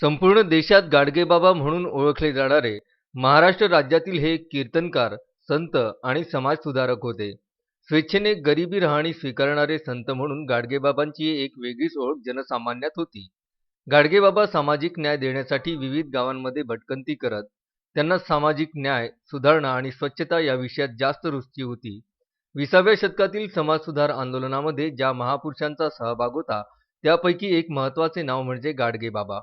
संपूर्ण देशात गाडगेबाबा म्हणून ओळखले जाणारे महाराष्ट्र राज्यातील हे कीर्तनकार संत आणि समाजसुधारक होते. स्वेच्छेने गरिबी राहणी स्वीकारणारे संत म्हणून गाडगेबाबांची एक वेगळीच ओळख जनसामान्यात होती. गाडगेबाबा सामाजिक न्याय देण्यासाठी विविध गावांमध्ये भटकंती करत त्यांना सामाजिक न्याय सुधारणा आणि स्वच्छता या विषयात जास्त रुची होती. विसाव्या शतकातील समाजसुधार आंदोलनामध्ये ज्या महापुरुषांचा सहभाग होता त्यापैकी एक महत्त्वाचे नाव म्हणजे गाडगेबाबा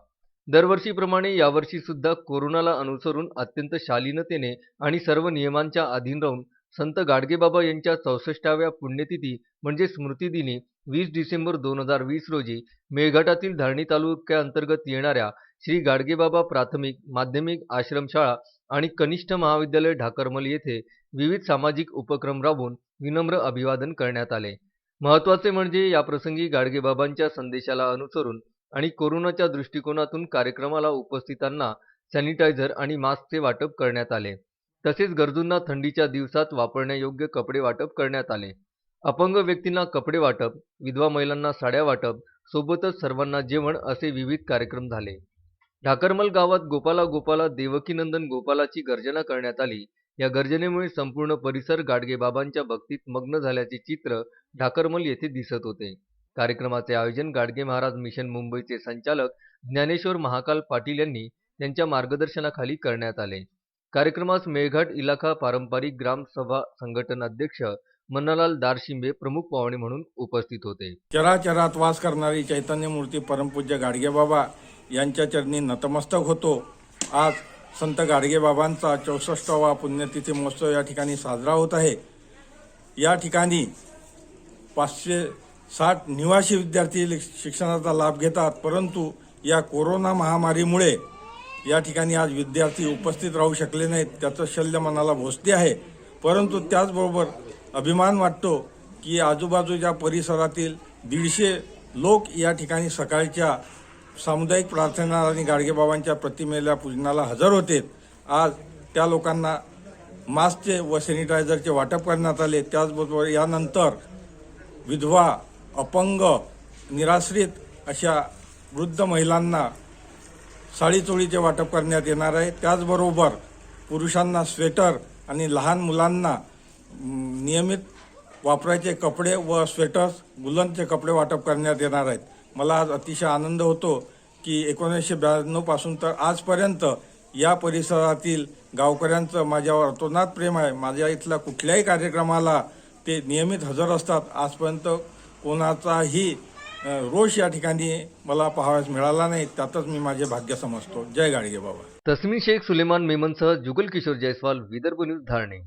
दरवर्षीप्रमाणे यावर्षी सुद्धा कोरोनाला अनुसरून अत्यंत शालीनतेने आणि सर्व नियमांच्या अधीन राहून संत गाडगेबाबा यांच्या चौसष्टाव्या पुण्यतिथी म्हणजे स्मृतिदिनी वीस डिसेंबर दोन हजार वीस रोजी मेळघाटातील धारणी तालुक्याअंतर्गत येणाऱ्या श्री गाडगेबाबा प्राथमिक माध्यमिक आश्रमशाळा आणि कनिष्ठ महाविद्यालय ढाकरमल येथे विविध सामाजिक उपक्रम राबवून विनम्र अभिवादन करण्यात आले. महत्त्वाचे म्हणजे याप्रसंगी गाडगेबाबांच्या संदेशाला अनुसरून आणि कोरोनाच्या दृष्टिकोनातून कार्यक्रमाला उपस्थितांना सॅनिटायझर आणि मास्कचे वाटप करण्यात आले. तसेच गरजूंना थंडीच्या दिवसात वापरण्यायोग्य कपडे वाटप करण्यात आले. अपंग व्यक्तींना कपडे वाटप विधवा महिलांना साड्या वाटप सोबतच सर्वांना जेवण असे विविध कार्यक्रम झाले. ढाकरमल गावात गोपाला गोपाला देवकीनंदन गोपालाची गर्जना करण्यात आली. या गर्जनेमुळे संपूर्ण परिसर गाडगेबाबांच्या भक्तीत मग्न झाल्याचे चित्र ढाकरमल येथे दिसत होते. कार्यक्रमाचे आयोजन गाडगे महाराज मिशन मुंबईचे संचालक ज्ञानेश्वर महाकाल पाटील यांनी त्यांच्या मार्गदर्शनाखाली करण्यात आले. कार्यक्रमास मेळघाट इलाखा पारंपरिक ग्रामसभा संघटन अध्यक्ष मन्नालाल दारशिंबे प्रमुख पाहुणे म्हणून उपस्थित होते. चराचरात वास करणारी चैतन्य मूर्ती परमपूज्य गाडगेबाबा यांच्या चरणी नतमस्तक होतो. आज संत गाडगेबाबांचा चौसष्टावा पुण्यतिथी महोत्सव या ठिकाणी साजरा होत आहे. या ठिकाणी पाचशे साठ निवासी विद्यार्थी शिक्षणाचा लाभ घेतात परंतु या कोरोना महामारीमुळे या ठिकाणी आज विद्यार्थी उपस्थित राहू शकले नाहीत त्याचं शल्य मनाला भोसते आहे. परंतु त्याचबरोबर अभिमान वाटतो की आजूबाजूच्या परिसरातील दीडशे लोक या ठिकाणी सकाळच्या सामुदायिक प्रार्थना आणि गाडगेबाबांच्या प्रतिमेला पूजनाला हजर होते. आज त्या लोकांना मास्कचे व सॅनिटायझरचे वाटप करण्यात आले. त्याचबरोबर यानंतर विधवा अपंग निराश्रित अशा वृद्ध महिलांना साडीचोळीचे वाटप करण्यात येणार आहे. त्याचबरोबर पुरुषांना स्वेटर आणि लहान मुलांना नियमित वापरायचे कपडे व स्वेटर्स गुलनचे कपडे वाटप करण्यात येणार आहेत. मला आज अतिशय आनंद होतो की एकोणीसशे ब्याण्णवपासून तर आजपर्यंत या परिसरातील गावकऱ्यांचं माझ्यावर अतोनात प्रेम आहे. माझ्या इथल्या कुठल्याही कार्यक्रमाला ते नियमित हजर असतात. आजपर्यंत कोणाचाही रोष या ठिकाणी मला पाहावयास मिळाला नाही. त्यातच मी माझे भाग्य समजतो. जय गाडगे बाबा. तस्मी शेख सुलेमान मेमनसह जुगल किशोर जयस्वाल विदर्भ न्यूज धारणे.